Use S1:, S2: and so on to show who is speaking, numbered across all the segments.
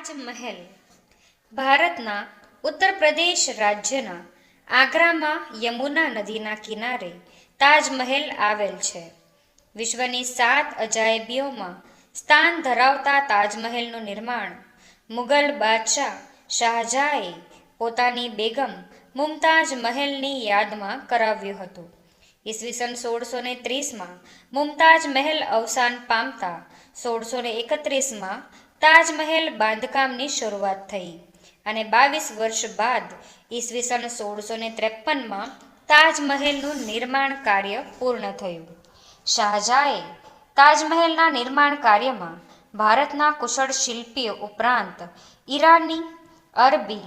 S1: તાજમહેલ ભારતના ઉત્તર પ્રદેશ રાજ્યના આગ્રામાં યમુના નદીના કિનારે તાજમહેલ આવેલ છે. વિશ્વની સાત અજાયબીઓમાં સ્થાન ધરાવતા તાજમહેલનું નિર્માણ મુગલ બાદશાહ શાહજહાએ પોતાની બેગમ મુમતાજ મહેલની યાદમાં કરાવ્યું હતું. ઈસવીસન સોળસો ને ત્રીસમાં મુમતાજ મહેલ અવસાન પામતા સોળસો ને એકત્રીસમાં તાજમહેલ બાંધકામની શરૂઆત થઈ અને બાવીસ વર્ષ બાદ ઈસવીસન સોળસો ને ત્રેપનમાં તાજમહેલનું નિર્માણ કાર્ય પૂર્ણ થયું. શાહજહાએ તાજમહેલના નિર્માણ કાર્યમાં ભારતના કુશળ શિલ્પીઓ ઉપરાંત ઈરાની, અરબી,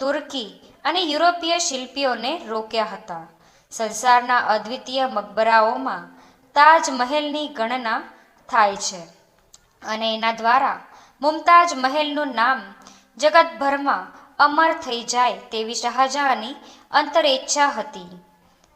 S1: તુર્કી અને યુરોપીય શિલ્પીઓને રોક્યા હતા. સંસારના અદ્વિતીય મકબરાઓમાં તાજમહેલની ગણના થાય છે અને એના દ્વારા મુમતાજ મહેલનું નામ જગતભરમાં અમર થઈ જાય તેવી શાહજહાંની અંતરેચ્છા હતી.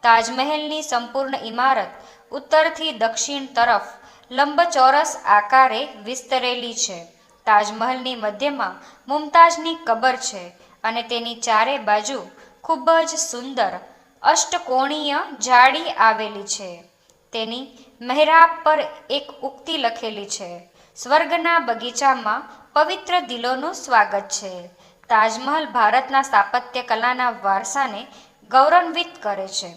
S1: તાજમહેલની સંપૂર્ણ ઇમારત ઉત્તરથી દક્ષિણ તરફ લંબચોરસ આકારે વિસ્તરેલી છે. તાજમહલની મધ્યમાં મુમતાજની કબર છે અને તેની ચારે બાજુ ખૂબ જ સુંદર અષ્ટકોણીય જાળી આવેલી છે. તેની મહેરાબ પર એક ઉક્તિ લખેલી છે. સ્વર્ગના બગીચામાં પવિત્ર દિલોનું સ્વાગત છે. તાજમહલ ભારતના સ્થાપત્ય કલાના વારસાને ગૌરવાન્વિત કરે છે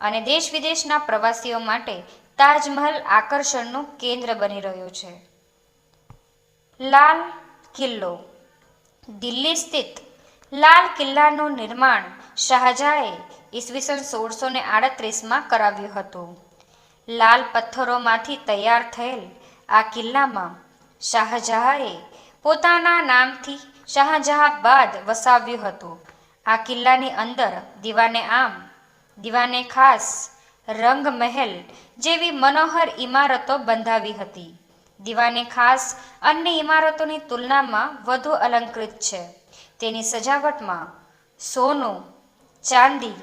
S1: અને દેશ વિદેશના પ્રવાસીઓ માટે તાજમહલ આકર્ષણનું કેન્દ્ર બની રહ્યો છે. લાલ કિલ્લો. દિલ્હી સ્થિત લાલ કિલ્લાનું નિર્માણ શાહજહાએ ઈસવીસન સોળસો ને આડત્રીસમાં કરાવ્યું હતું. લાલ પથ્થરોમાંથી તૈયાર થયેલ આ કિલ્લામાં શાહજહાએ પોતાના નામથી શાહજહાબાદ વસાવ્યું હતું. આ કિલ્લાની અંદર દીવાને આમ, દીવાને ખાસ રંગ મહેલ જેવી મનોહર ઇમારતો બંધાવી હતી. દીવાને ખાસ અન્ય ઇમારતોની તુલનામાં વધુ અલંકૃત છે. તેની સજાવટમાં સોનું, ચાંદી,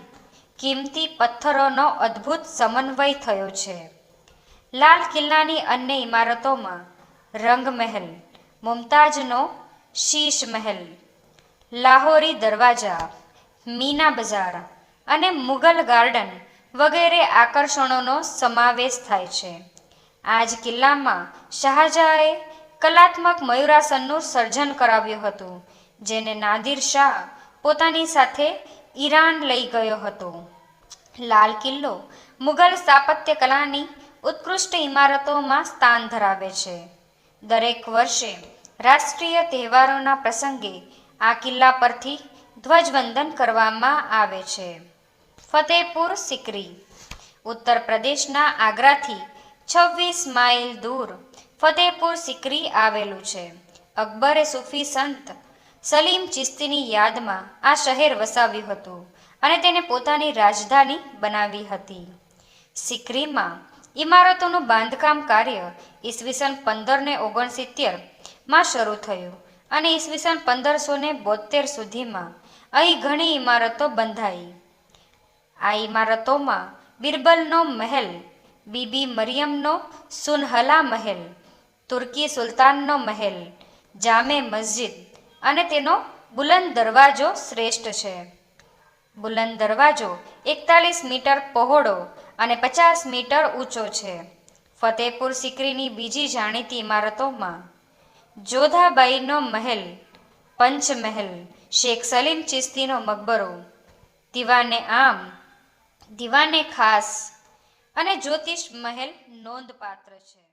S1: કિંમતી પથ્થરોનો અદ્ભુત સમન્વય થયો છે. લાલ કિલ્લાની અન્ય ઇમારતોમાં રંગ મહેલ મુમતાજનો શીશ મહેલ લાહોરી દરવાજા, મીના બજાર અને મુગલ ગાર્ડન વગેરે આકર્ષણોનો સમાવેશ થાય છે. આ જ કિલ્લામાં શાહજહાએ કલાત્મક મયુરાસનનું સર્જન કરાવ્યું હતું, જેને નાદિર શાહ પોતાની સાથે ઈરાન લઈ ગયો હતો. લાલ કિલ્લો મુગલ સ્થાપત્ય કલાની ઉત્કૃષ્ટ ઇમારતોમાં સ્થાન ધરાવે છે. દરેક વર્ષે રાષ્ટ્રીય તહેવારોના પ્રસંગે આ કિલ્લા પરથી ધ્વજવંદન કરવામાં આવે છે. ફતેહપુર સિકરી, ઉત્તર પ્રદેશના આગ્રાથી છવ્વીસ માઇલ દૂર ફતેહપુર સિકરી આવેલું છે. અકબરે સૂફી સંત સલીમ ચિસ્તીની યાદમાં આ શહેર વસાવ્યું હતું અને તેને પોતાની રાજધાની બનાવી હતી. સિકરીમાં ઇમારતોનું બાંધકામ કાર્ય ઈસવીસન પંદર ને ઓગણસિત્તેર શરૂ થયું અને ઈસવીસન પંદરસો ને બોતેર સુધીમાં અહીં ઘણી ઇમારતો બંધાઈ. આ ઇમારતોમાં બિરબલનો મહેલ, બીબી મરિયમનો સુનહલા મહેલ, તુર્કી સુલતાનનો મહેલ, જામે મસ્જિદ અને તેનો બુલંદ દરવાજો શ્રેષ્ઠ છે. બુલંદ દરવાજો એકતાલીસ મીટર પહોળો અને પચાસ મીટર ઊંચો છે. ફતેહપુર સિકરીની બીજી જાણીતી ઇમારતોમાં જોધાબાઈનો મહેલ, પંચમહેલ, શેખ સલીમ ચિસ્તીનો મકબરો, દિવાને આમ, દીવાને ખાસ અને જ્યોતિષ મહેલ નોંધપાત્ર છે.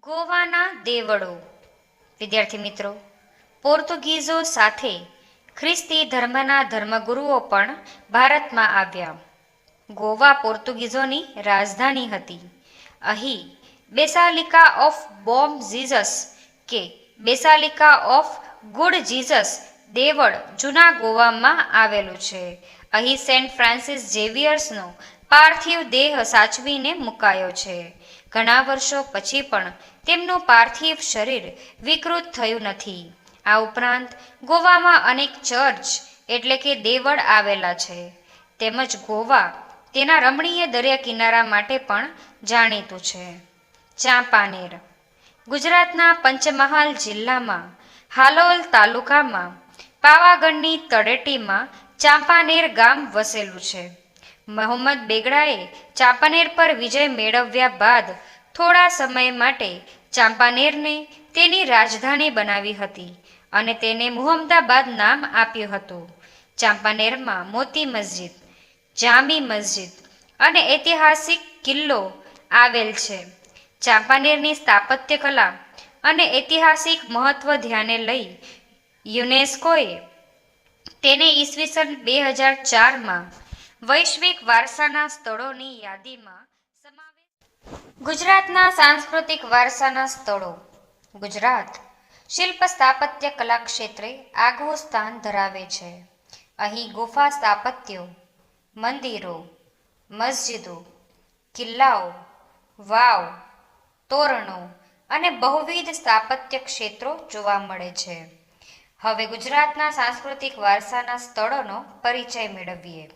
S1: ગોવાના દેવળો. વિદ્યાર્થી મિત્રો, પોર્તુગીઝો સાથે ખ્રિસ્તી ધર્મના ધર્મગુરુઓ પણ ભારતમાં આવ્યા. ગોવા પોર્તુગીઝોની રાજધાની હતી. અહીં બેસાલિકા ઓફ બોમ જીઝસ કે બેસાલિકા ઓફ ગુડ જીઝસ દેવળ જૂના ગોવામાં આવેલું છે. અહીં સેન્ટ ફ્રાન્સિસ ઝેવિયર્સનો પાર્થિવ દેહ સાચવીને મુકાયો છે. ઘણા વર્ષો પછી પણ તેમનું પાર્થિવ શરીર વિકૃત થયું નથી. આ ઉપરાંત ગોવામાં અનેક ચર્ચ એટલે કે દેવળ આવેલા છે. તેમજ ગોવા તેના રમણીય દરિયા કિનારા માટે પણ જાણીતું છે. ચાંપાનેર, ગુજરાતના પંચમહાલ જિલ્લામાં, હાલોલ તાલુકામાં, પાવાગઢની તળેટીમાં ચાંપાનેર ગામ વસેલું છે. મોહમ્મદ બેગડાએ ચાંપાનેર પર વિજય મેળવ્યા બાદ થોડા સમય માટે ચાંપાનેરને તેની રાજધાની બનાવી હતી અને તેને મુહમ્મદાબાદ નામ આપ્યું હતું. ચાંપાનેરમાં મોતી મસ્જિદ જામી મસ્જિદ અને ઐતિહાસિક કિલ્લો આવેલ છે. ચાંપાનેરની સ્થાપત્ય કલા અને ઐતિહાસિક મહત્વ ધ્યાને લઈ યુનેસ્કોએ તેને ઈસવીસન બે હજાર ચારમાં વૈશ્વિક વારસાના સ્થળોની યાદીમાં સમાવેશ ગુજરાતના સાંસ્કૃતિક વારસાના સ્થળો. ગુજરાત શિલ્પ સ્થાપત્ય કલા ક્ષેત્રે આગવું સ્થાન ધરાવે છે. અહીં ગુફા સ્થાપત્યો મંદિરો, મસ્જિદો, કિલ્લાઓ, વાવ, તોરણો અને બહુવિધ સ્થાપત્ય ક્ષેત્રો જોવા મળે છે. હવે ગુજરાતના સાંસ્કૃતિક વારસાના સ્થળોનો પરિચય મેળવીએ.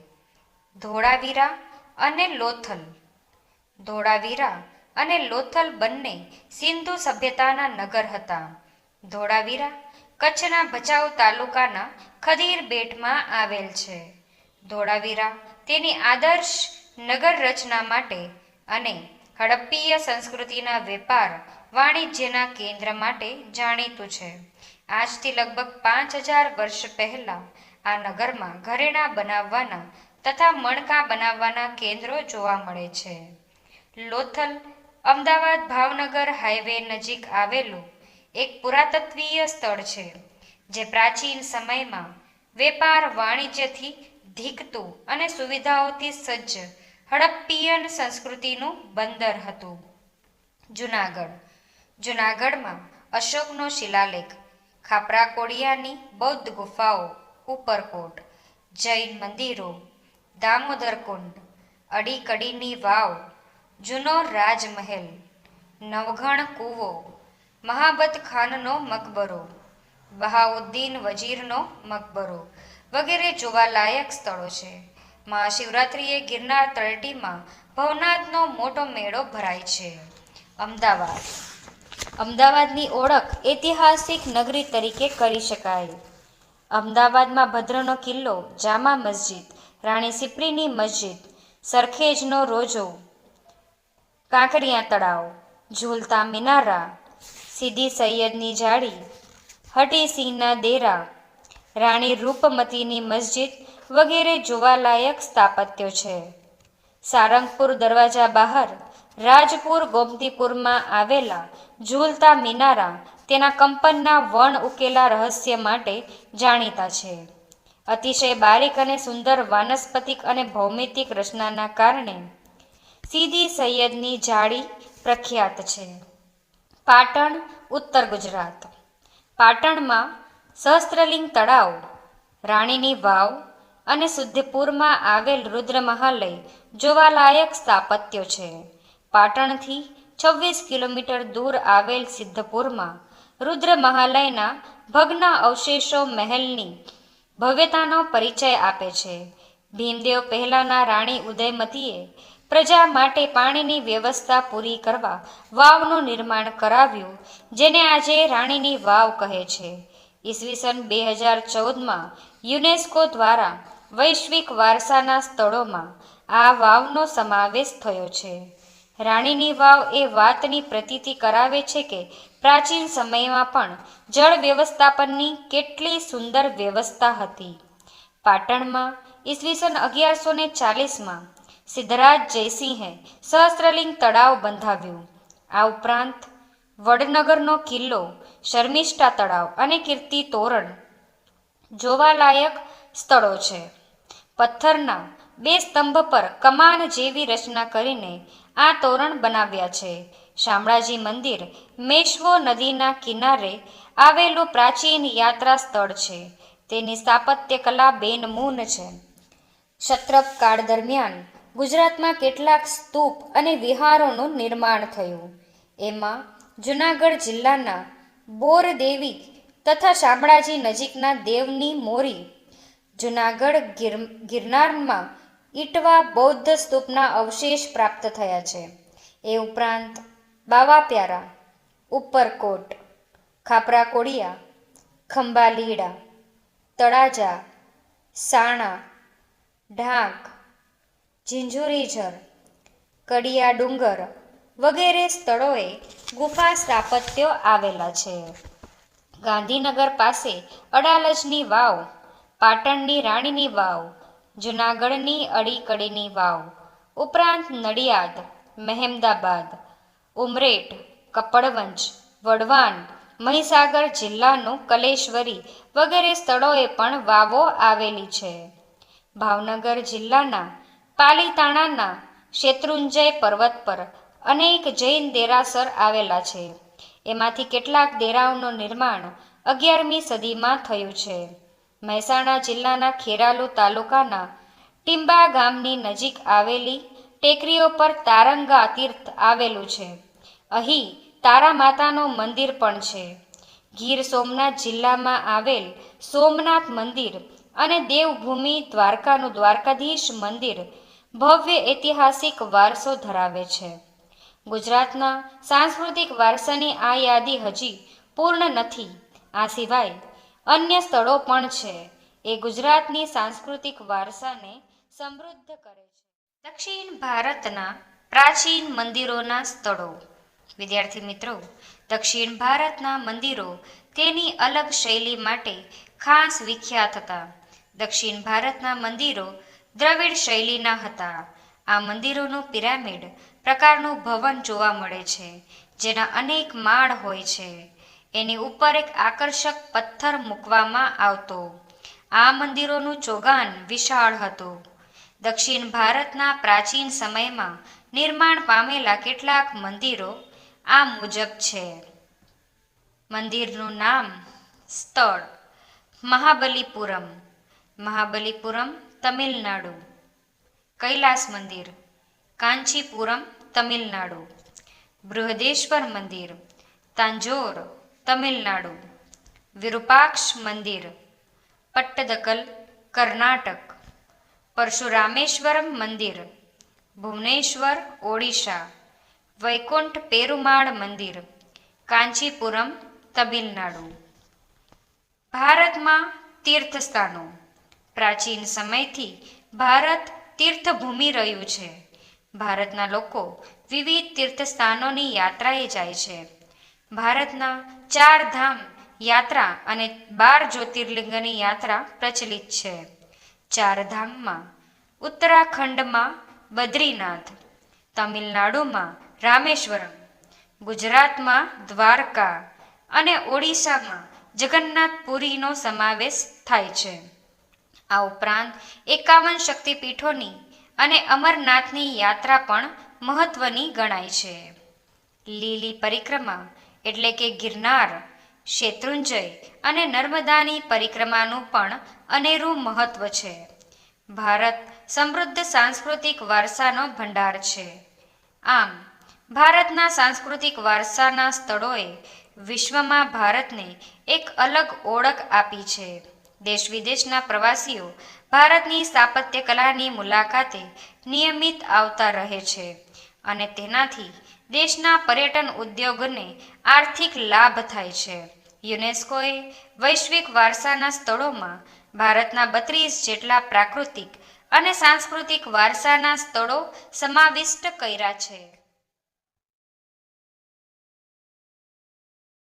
S1: ધોળાવીરા અને લોથલ. ધોળાવીરા અને લોથલ બંને સિંધુ સભ્યતાના નગર હતા. ધોળાવીરા કચ્છના ભચાઉ તાલુકાના ખદીર બેટમાં આવેલ છે. ધોળાવીરા તેની આદર્શ નગર રચના માટે અને હડપ્પીય સંસ્કૃતિના વેપાર વાણિજ્યના કેન્દ્ર માટે જાણીતું છે. આજથી લગભગ પાંચ હજાર વર્ષ પહેલાં આ નગરમાં ઘરેણાં બનાવવાના તથા મણકા બનાવવાના કેન્દ્રો જોવા મળે છે. લોથલ, અમદાવાદ ભાવનગર હાઈવે નજીક આવેલું એક પુરાતત્વીય સ્થળ છે, જે પ્રાચીન સમયમાં વેપાર વાણિજ્યથી ધીકતું અને સુવિધાઓથી સજ્જ હડપ્પીયન સંસ્કૃતિનું બંદર હતું. જુનાગઢ. જુનાગઢમાં અશોકનો શિલાલેખ ખાપરા કોડિયાની બૌદ્ધ ગુફાઓ, ઉપરકોટ, જૈન મંદિરો દામોદર કુંડ અડીકડીની વાવ, જૂનો રાજમહેલ નવઘણ કૂવો, મહાબત ખાનનો મકબરો, બહાઉદ્દીન વજીરનો મકબરો વગેરે જોવાલાયક સ્થળો છે. મહાશિવરાત્રિએ ગિરનાર તળેટીમાં ભવનાથનો મોટો મેળો ભરાય છે. અમદાવાદ. અમદાવાદની ઓળખ ઐતિહાસિક નગરી તરીકે કરી શકાય. અમદાવાદમાં ભદ્રનો કિલ્લો, જામા મસ્જિદ, રાણી સિપ્રીની મસ્જિદ, સરખેજનો રોજો, કાંકરિયા તળાવ, ઝૂલતા મિનારા સીદી સૈયદની જાળી, હટી સિંહના દેરા રાણી રૂપમતીની મસ્જિદ વગેરે જોવાલાયક સ્થાપત્યો છે. સારંગપુર દરવાજા બહાર રાજપુર ગોમતીપુરમાં આવેલા ઝૂલતા મિનારા તેના કંપનના વણ ઉકેલા રહસ્ય માટે જાણીતા છે. અતિશય બારીક અને સુંદર વાનસ્પતિક અને ભૌમિતિક રચનાના કારણે સીદી સૈયદની જાળી પ્રખ્યાત છે. પાટણ, ઉત્તર ગુજરાત. પાટણમાં સહસ્ત્રલિંગ તળાવ, રાણીની વાવ અને સુદ્ધપુરમાં આવેલ રુદ્રમહાલય જોવાલાયક સ્થાપત્યો છે. પાટણથી છવ્વીસ કિલોમીટર દૂર આવેલ સિદ્ધપુરમાં રુદ્રમહાલયના ભગ્ન અવશેષો મહેલની ભવ્યતાનો પરિચય આપે છે. ભીમદેવ પહેલાંના રાણી ઉદયમતીએ પ્રજા માટે પાણીની વ્યવસ્થા પૂરી કરવા વાવનું નિર્માણ કરાવ્યું, જેને આજે રાણીની વાવ કહે છે. ઈસવીસન બે હજાર ચૌદમાં યુનેસ્કો દ્વારા વૈશ્વિક વારસાના સ્થળોમાં આ વાવનો સમાવેશ થયો છે. રાણીની વાવ એ વાતની પ્રતીતિ કરાવે છે કે પ્રાચીન સમયમાં પણ જળ વ્યવસ્થાપનની કેટલી સુંદર વ્યવસ્થા હતી. પાટણમાં ઈસવીસન અગિયારસો ને ચાલીસમાં સિદ્ધરાજ જયસિંહે સહસ્ત્રલિંગ તળાવ બંધાવ્યું. આ ઉપરાંત વડનગરનો કિલ્લો શર્મિષ્ઠા તળાવ અને કીર્તિ તોરણ જોવાલાયક સ્થળો છે. પથ્થરના બે સ્તંભ પર કમાન જેવી રચના કરીને આ તોરણ બનાવ્યા છે. શામળાજી મંદિર મેશ્વો નદીના કિનારે આવેલું પ્રાચીન યાત્રા સ્થળ છે. તેની સ્થાપત્ય કલા બેનમૂન છે. ક્ષત્રપ કાળ દરમિયાન ગુજરાતમાં કેટલાક સ્તૂપ અને વિહારોનું નિર્માણ થયું. એમાં જુનાગઢ જિલ્લાના બોરદેવી તથા શામળાજી નજીકના દેવની મોરી જુનાગઢ ગિર, ગિરનારમાં ઈટવા બૌદ્ધ સ્તૂપના અવશેષ પ્રાપ્ત થયા છે. એ ઉપરાંત બાવાપ્યારા, ઉપરકોટ ખાપરા કોડિયા ખંભાલીડા, તળાજા, સાણા, ઢાંક ઝીંઝુરીઝર કડિયા ડુંગર વગેરે સ્થળોએ ગુફા સ્થાપત્યો આવેલા છે. ગાંધીનગર પાસે અડાલજની વાવ, પાટણની રાણીની વાવ, જૂનાગઢની અડીકડીની વાવ, ઉપરાંત નડિયાદ, મહેમદાબાદ, ઉમરેઠ, કપડવંજ વડવાન મહીસાગર જિલ્લાનું કલેશ્વરી વગેરે સ્થળોએ પણ વાવો આવેલી છે. ભાવનગર જિલ્લાના પાલીતાણાના શેત્રુંજય પર્વત પર અનેક જૈન દેરાસર આવેલા છે. એમાંથી કેટલાક દેરાઓનું નિર્માણ અગિયારમી સદીમાં થયું છે. મહેસાણા જિલ્લાના ખેરાલુ તાલુકાના ટિંબા ગામની નજીક આવેલી ટેકરીઓ પર તારંગા તીર્થ આવેલું છે. અહીં તારા માતાનું મંદિર પણ છે. ગીર સોમનાથ જિલ્લામાં આવેલ સોમનાથ મંદિર અને દેવભૂમિ દ્વારકાનું દ્વારકાધીશ મંદિર ભવ્ય ઐતિહાસિક વારસો ધરાવે છે. ગુજરાતના સાંસ્કૃતિક વારસાની આ યાદી હજી પૂર્ણ નથી. આ સિવાય અન્ય સ્થળો પણ છે. એ ગુજરાતની સાંસ્કૃતિક વારસાને સમૃદ્ધ કરે છે. દક્ષિણ ભારતના પ્રાચીન મંદિરોના સ્થળો. વિદ્યાર્થી મિત્રો, દક્ષિણ ભારતના મંદિરો તેની અલગ શૈલી માટે ખાસ વિખ્યાત હતા. દક્ષિણ ભારતના મંદિરો દ્રવિડ શૈલીના હતા. આ મંદિરોનું પિરામિડ પ્રકારનું ભવન જોવા મળે છે, જેના અનેક માળ હોય છે. એની ઉપર એક આકર્ષક પથ્થર મૂકવામાં આવતો. આ મંદિરોનું ચોગાન વિશાળ હતું. દક્ષિણ ભારતના પ્રાચીન સમયમાં નિર્માણ પામેલા કેટલાક મંદિરો આ મુજબ છે. મંદિરનું નામ સ્થળ મહાબલીપુરમ મહાબલીપુરમ તમિલનાડુ. કૈલાસ મંદિર. કાંચીપુરમ, તમિલનાડુ. બૃહદેશ્વર મંદિર, તાંજોર, તમિલનાડુ. વિરૂપાક્ષ મંદિર પટ્ટદકલ કર્ણાટક. પરશુરામેશ્વરમ મંદિર, ભુવનેશ્વર, ઓડિશા. વૈકુંઠ પેરુમાળ મંદિર, કાંચીપુરમ, તમિલનાડુ. ભારતમાં તીર્થસ્થાનો. પ્રાચીન સમયથી ભારત તીર્થભૂમિ રહ્યું છે. ભારતના લોકો વિવિધ તીર્થસ્થાનોની યાત્રાએ જાય છે. ભારતના ચાર ધામ યાત્રા અને બાર જ્યોતિર્લિંગની યાત્રા પ્રચલિત છે. ચાર ધામમાં ઉત્તરાખંડમાં બદ્રીનાથ, તમિલનાડુમાં રામેશ્વરમ, ગુજરાતમાં દ્વારકા અને ઓડિશામાં જગન્નાથપુરીનો સમાવેશ થાય છે. આ ઉપરાંત એકાવન શક્તિપીઠોની અને અમરનાથની યાત્રા પણ મહત્વની ગણાય છે. લીલી પરિક્રમા એટલે કે ગિરનાર, શેત્રુંજય અને નર્મદાની પરિક્રમાનું પણ અનેરું મહત્વ છે. ભારત સમૃદ્ધ સાંસ્કૃતિક વારસાનો ભંડાર છે. આમ, ભારતના સાંસ્કૃતિક વારસાના સ્થળોએ વિશ્વમાં ભારતને એક અલગ ઓળખ આપી છે. દેશ વિદેશના પ્રવાસીઓ ભારતની સ્થાપત્ય કલાની મુલાકાતે નિયમિત આવતા રહે છે અને તેનાથી દેશના પર્યટન ઉદ્યોગને આર્થિક લાભ થાય છે. યુનેસ્કોએ વૈશ્વિક વારસાના સ્થળોમાં ભારતના બત્રીસ જેટલા પ્રાકૃતિક અને સાંસ્કૃતિક વારસાના સ્થળો સમાવિષ્ટ કર્યા છે.